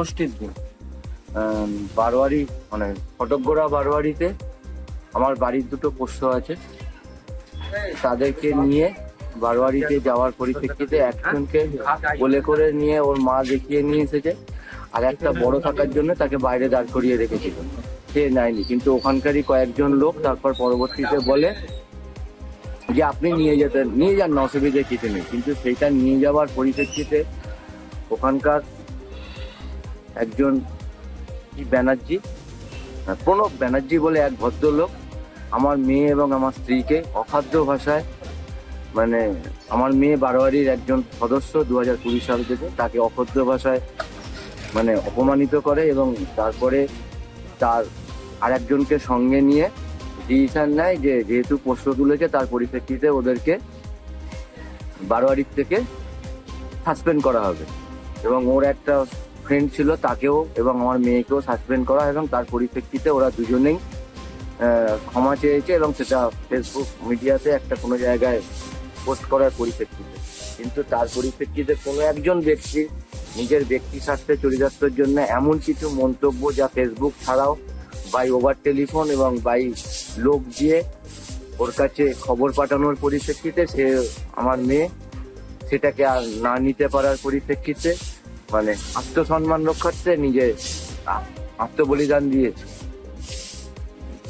ষষ্ঠীর দিন বারোয়ারি মানে ফটকগোড়া বারোয়ারিতে আমার বাড়ির দুটো পোষ্য আছে। তাদেরকে নিয়ে বারোয়ারিতে যাওয়ার পরিপ্রেক্ষিতে একজনকে বলে করে নিয়ে ওর মা দেখিয়ে নিয়ে এসেছে। আর একটা বড় থাকার জন্য তাকে বাইরে দাঁড় করিয়ে রেখেছিল। সে নেয়নি। কিন্তু ওখানকারই কয়েকজন লোক তারপর পরবর্তীতে বলে যে, আপনি নিয়ে যেতেন, নিয়ে যান না, অসুবিধে কিছু নেই। কিন্তু সেইটা নিয়ে যাওয়ার পরিপ্রেক্ষিতে ওখানকার একজন ব্যানার্জি? আহ, প্রণব ব্যানার্জি বলে এক ভদ্রলোক আমার মেয়ে এবং আমার স্ত্রীকে অখাদ্য ভাষায় মানে আমার মেয়ে বারোয়ারির একজন সদস্য দু হাজার কুড়ি সাল থেকে তাকে অভদ্র ভাষায় মানে অপমানিত করে এবং তারপরে তার আরেকজনকে সঙ্গে নিয়ে ডিসিশন নেয় যে যেহেতু প্রশ্ন তুলেছে তার পরিপ্রেক্ষিতে ওদেরকে বারোয়ারির থেকে সাসপেন্ড করা হবে। এবং ওর একটা ফ্রেন্ড ছিল তাকেও এবং আমার মেয়েকেও সাসপেন্ড করা এবং তার পরিপ্রেক্ষিতে ওরা দুজনেই ক্ষমা চেয়েছে এবং সেটা ফেসবুক মিডিয়াতে একটা কোনো জায়গায় পোস্ট করার পরিপ্রেক্ষিতে। কিন্তু তার পরিপ্রেক্ষিতে কোনো একজন ব্যক্তি নিজের ব্যক্তি স্বার্থে চরিতার্থের জন্য এমন কিছু মন্তব্য যা ফেসবুক ছাড়াও বাই ওভার টেলিফোন এবং বাই লোক দিয়ে ওর কাছে খবর পাঠানোর পরিপ্রেক্ষিতে সে, আমার মেয়ে সেটাকে আর না নিতে পারার পরিপ্রেক্ষিতে মানে আত্মসম্মান রক্ষার্থে নিজে আত্মবলিদান দিয়েছে।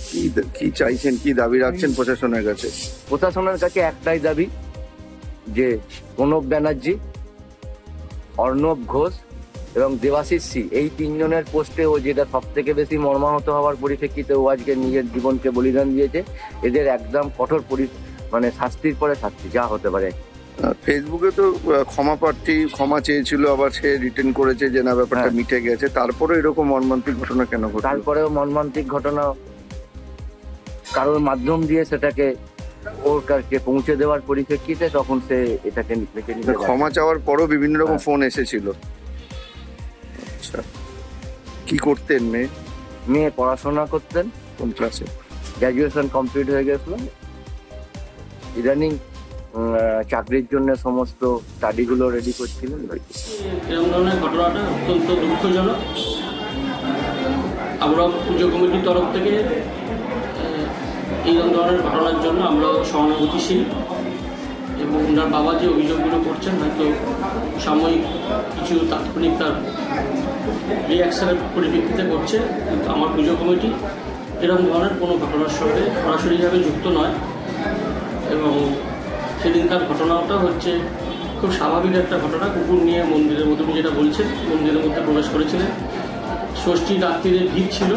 কি কি চাইছেন কি দাবি রাখছেন প্রশাসনের কাছে? প্রশাসনের কাছে একটাই দাবি যে প্রণব ব্যানার্জি অর্ণব ঘোষ এবং দেবাশিস সি এই তিনজনের পোস্টে ও যেটা সব থেকে বেশি মর্মাহত হওয়ার পরিপ্রেক্ষিতে ও আজকে নিজের জীবনকে বলিদান দিয়েছে এদের একদম কঠোর পরি মানে শাস্তির পরে শাস্তি যা হতে পারে। ফেসবুকে তো ক্ষমা প্রার্থী ক্ষমা চেয়েছিল আবার সে রিটার্ন করেছে যে না ব্যাপারটা হ্যাঁ। মিটে গেছে। তারপরে এরকম মর্মান্তিক ঘটনা কেন ঘটলো? তারপরেও মর্মান্তিক ঘটনা কারোর মাধ্যম দিয়ে সেটাকে ওর কাছে পৌঁছে দেওয়ার পরিপ্রেক্ষিতে তখন সে এটাকে লিখে নিতে। ক্ষমা চাওয়ার পরও বিভিন্ন রকম হ্যাঁ। ফোন এসেছিল। আচ্ছা কি করতেন মেয়ে? মেয়ে পড়াশোনা করতেন। কোন ক্লাসে গ্র্যাজুয়েশন কমপ্লিট হয়ে গেছিল। ইদানিং চাকরির জন্য সমস্ত স্টাডিগুলো রেডি করছিলেন ধরনের ঘটনাটা অত্যন্ত দুঃখজনক। আমরা পুজো কমিটির তরফ থেকে এই ধরনের ঘটনার জন্য আমরা সহানুভূতিশীল এবং ওনার বাবা যে অভিযোগগুলো করছেন, হয়তো সাময়িক কিছু তাৎক্ষণিক তার রিয়াকশনের পরিপ্রেক্ষিতে করছে কিন্তু আমার পুজো কমিটি এরকম ধরনের কোনো ঘটনার সঙ্গে সরাসরিভাবে যুক্ত নয়। এবং সেদিনকার ঘটনাটা হচ্ছে খুব স্বাভাবিক একটা ঘটনা। কুকুর নিয়ে মন্দিরের মধ্যে যেটা বলছেন, মন্দিরের মধ্যে প্রবেশ করেছিলেন। ষষ্ঠী রাত্রিরে ভিড় ছিল।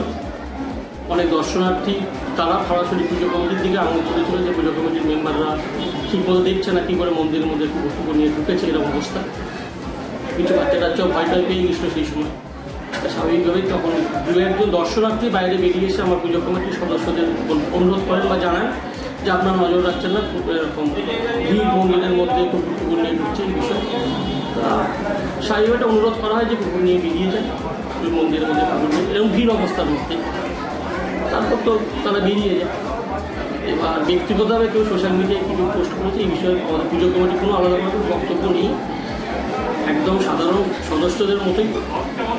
অনেক দর্শনার্থী তারা সরাসরি পুজো কমিটির দিকে আঙুল করেছিল যে পুজো কমিটির মেম্বাররা ঠিকমতো দেখছে না, কী করে মন্দিরের মধ্যে কুকুর নিয়ে ঢুকেছে, এরকম অবস্থা। কিছু বাচ্চা কাচ্চাও ভয় টয় পেয়ে গেছিল সেই সময়। স্বাভাবিকভাবেই তখন দু একজন দর্শনার্থী বাইরে বেরিয়ে এসে আমার পুজো কমিটির সদস্যদের অনুরোধ করেন বা জানান যে আপনার নজর রাখছেন না, খুব এরকম ভিড় মন্দিরের মধ্যে কুকুর নিয়ে ঢুকছে এই বিষয়ে। তা স্বাভাবিকভাবে অনুরোধ করা হয় যে কুকুর নিয়ে বেরিয়ে যায় ওই মন্দিরের মধ্যে নিয়ে। এরকম ভিড় অবস্থার মধ্যে। তারপর তো তারা বেরিয়ে যায়। এবার ব্যক্তিগতভাবে কেউ সোশ্যাল মিডিয়ায় কিছু পোস্ট করেছে, এই বিষয়ে আমাদের পুজো কমিটি কোনো আলাদা করে বক্তব্য নেই। একদম সাধারণ সদস্যদের মতোই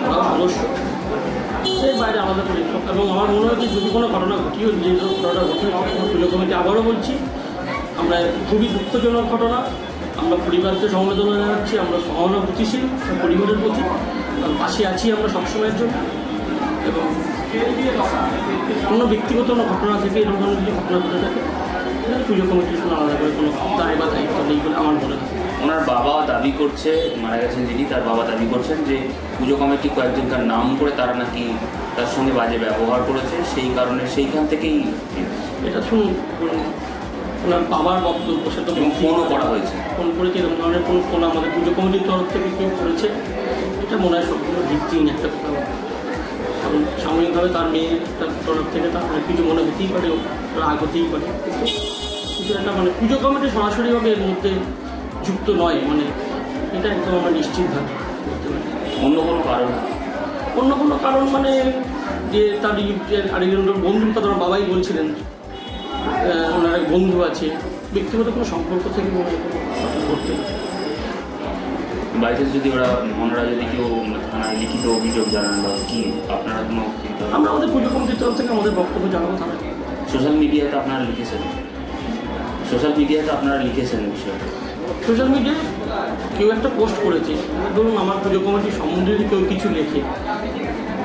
ওরা সদস্য। সে বাইরে আলাদা করে এবং আমার মনে হয় যদি কোনো ঘটনা ঘটিও যে ঘটিয়েছে আমার পুজো কমিটি আবারও বলছি, আমরা খুবই দুঃখজনক ঘটনা। আমরা পরিবারকে সমবেদনা জানাচ্ছি, আমরা সহানুভূতিশীল পরিবারের প্রতি। পাশে আছি আমরা সবসময়ের জন্য। এবং কোনো ব্যক্তিগত কোনো ঘটনা থেকে এরকম ধরনের যদি ঘটনা ঘটে থাকে পুজো কমিটির কোনো আলাদা করে কোনো দায় বা দায়িত্ব নেই বলে আমার মনে হয়। ওনার বাবা দাবি করছে মারা গেছেন যিনি তার বাবা দাবি করছেন যে পুজো কমিটি কয়েকজনকার নাম করে তারা নাকি তার সঙ্গে বাজে ব্যবহার করেছে সেই কারণে সেইখান থেকেই এটা শুনুন ওনার বাবার বক্তব্য সেটা ফোনও করা হয়েছে। ফোন করেছে এরকম ধরনের কোনো ফোন আমাদের পুজো কমিটির তরফ থেকে কেউ করেছে। এটা মনে হয় সম্পূর্ণ ভিত্তিহীন একটা কথা। কারণ সাময়িকভাবে তার মেয়ের তরফ থেকে তার অনেক কিছু মনে হতেই পারে রাগ হতেই পারে। কিন্তু কিছু একটা মানে পুজো কমিটি সরাসরিভাবে এর মধ্যে যুক্ত নয় মানে এটা একদম আমরা নিশ্চিতভাবে বলতে পারি। অন্য কোনো কারণ? অন্য কোনো কারণ মানে যে তার আরেকজন বন্ধুর কথা আমার বাবাই বলছিলেন ওনার এক বন্ধু আছে ব্যক্তিগত কোনো সম্পর্ক থেকে মনে কোনো বাইচান্স যদি ওরা ওনারা যদি কেউ থানায় লিখিত অভিযোগ জানান বা কি আপনারা কোনো আমরা আমাদের পুজো কমিটির তরফ থেকে আমাদের বক্তব্য জানাব তারা সোশ্যাল মিডিয়াতে আপনারা লিখেছেন? সোশ্যাল মিডিয়াতে আপনারা লিখেছেন বিষয়টা সোশ্যাল মিডিয়ায় কেউ একটা পোস্ট করেছে। ধরুন আমার পুজো কমিটির সম্বন্ধে যদি কেউ কিছু লেখে,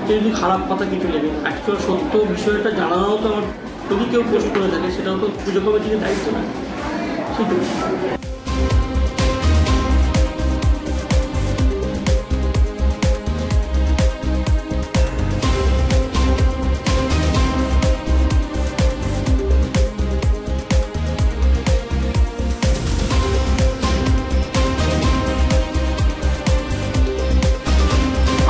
কেউ যদি খারাপ কথা কিছু লেখে অ্যাকচুয়াল সত্য বিষয়টা জানানো তো আমার যদি কেউ পোস্ট করে থাকে, সেটাও তো পুজো কমিটির দায়িত্ব না। সেটুকু